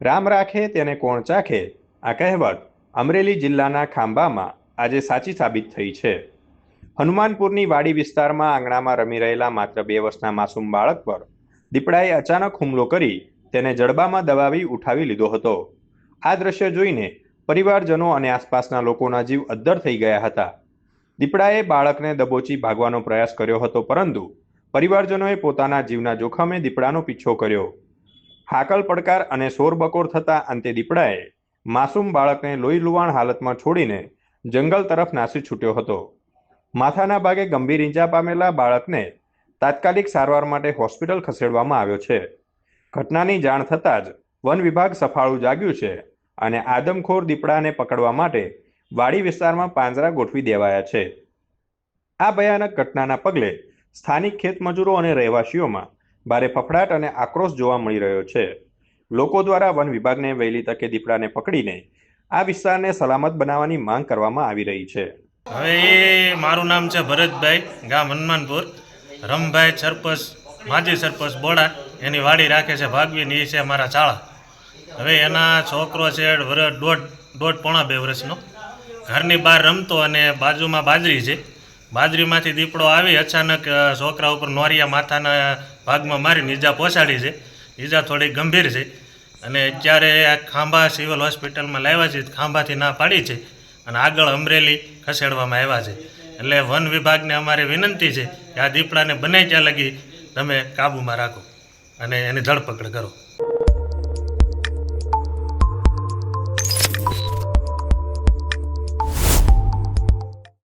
રામ રાખે તેને કોણ ચાખે? આ કહેવત અમરેલી જિલ્લાના ખાંભામાં આજે સાચી સાબિત થઈ છે. હનુમાનપુરની વાડી વિસ્તારમાં આંગણામાં રમી રહેલા માત્ર બે વર્ષના માસૂમ બાળક પર દીપડાએ અચાનક હુમલો કરી તેને જડબામાં દબાવી ઉઠાવી લીધો હતો. આ દ્રશ્ય જોઈને પરિવારજનો અને આસપાસના લોકોના જીવ અદ્ધર થઈ ગયા હતા. દીપડાએ બાળકને દબોચી ભાગવાનો પ્રયાસ કર્યો હતો, પરંતુ પરિવારજનોએ પોતાના જીવના જોખમે દીપડાનો પીછો કર્યો. હાકલ પડકાર અને શોરબકોર થતા અંતે દીપડાએ માસૂમ બાળકને લોહી લુવાણ હાલતમાં છોડીને જંગલ તરફ નાસી છૂટ્યો હતો. માથાના ભાગે ગંભીર ઈજા પામેલા બાળકને તાત્કાલિક સારવાર માટે હોસ્પિટલ ખસેડવામાં આવ્યો છે. ઘટનાની જાણ થતાં જ વન વિભાગ સફાળું જાગ્યું છે અને આદમખોર દીપડાને પકડવા માટે વાડી વિસ્તારમાં પાંજરા ગોઠવી દેવાયા છે. આ ભયાનક ઘટનાના પગલે સ્થાનિક ખેતમજૂરો અને રહેવાસીઓમાં ભારે ફફડાટ અને આક્રોશ જોવા મળી રહ્યો છે. લોકો દ્વારા વન વિભાગને વહેલી તકે દીપડાને પકડીને આ વિસ્તારને સલામત બનાવવાની માંગ કરવામાં આવી રહી છે. હવે મારું નામ છે ભરતભાઈ, ગામ હનુમાનપુર. રમભાઈ સરપંચ, માજી સરપંચ બોડા, એની વાડી રાખે છે ભાગવીને, એ છે મારા ચાળા. હવે એના છોકરો છે વરસ, દોઢ દોઢ પોણા બે વર્ષનો ઘરની બહાર રમતો અને બાજુમાં બાજરી છે. બાજરીમાંથી દીપડો આવી અચાનક છોકરા ઉપર નોરિયા માથાના ભાગમાં મારીને ઈજા પહોંચાડી છે. ઈજા થોડી ગંભીર છે. અને અત્યારે આ ખાંભા સિવિલ હોસ્પિટલમાં લાવ્યા છે. ખાંભાથી ના પાડી છે. અને આગળ અમરેલી ખસેડવામાં આવ્યા છે. એટલે વન વિભાગને અમારી વિનંતી છે કે આ દીપડાને બને ત્યાં લગી તમે કાબૂમાં રાખો અને એની ધરપકડ કરો.